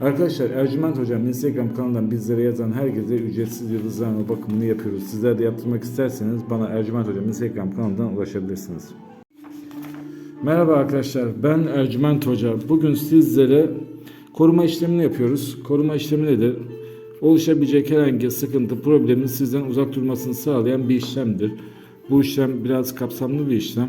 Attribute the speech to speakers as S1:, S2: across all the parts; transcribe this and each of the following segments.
S1: Arkadaşlar Ercüment Hocam Instagram kanalından bizlere yazan herkese ücretsiz yıldızlarma bakımını yapıyoruz. Sizler de yaptırmak isterseniz bana Ercüment Hocam Instagram kanalından ulaşabilirsiniz. Merhaba arkadaşlar ben Ercüment Hoca. Bugün sizlere koruma işlemini yapıyoruz. Koruma işlemi nedir? Oluşabilecek herhangi sıkıntı, problemin sizden uzak durmasını sağlayan bir işlemdir. Bu işlem biraz kapsamlı bir işlem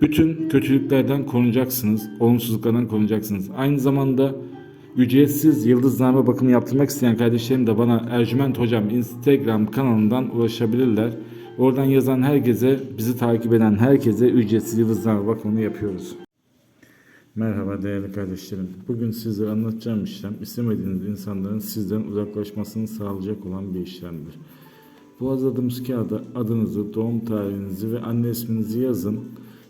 S1: Bütün kötülüklerden korunacaksınız, olumsuzluklardan korunacaksınız. Aynı zamanda ücretsiz yıldızname bakımı yaptırmak isteyen kardeşlerim de bana Ercüment Hocam Instagram kanalından ulaşabilirler. Oradan yazan herkese, bizi takip eden herkese ücretsiz yıldızname bakımını yapıyoruz. Merhaba değerli kardeşlerim. Bugün size anlatacağım işlem istemediğiniz insanların sizden uzaklaşmasını sağlayacak olan bir işlemdir. Bu hazırladığımız kağıda adınızı, doğum tarihinizi ve anne isminizi yazın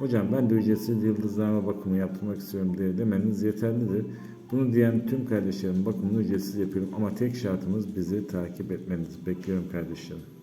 S1: Hocam ben de ücretsiz yıldızlarma bakımı yaptırmak istiyorum diye demeniz yeterlidir. Bunu diyen tüm kardeşlerim bakımını ücretsiz yapıyorum ama tek şartımız bizi takip etmeniz. Bekliyorum kardeşlerim.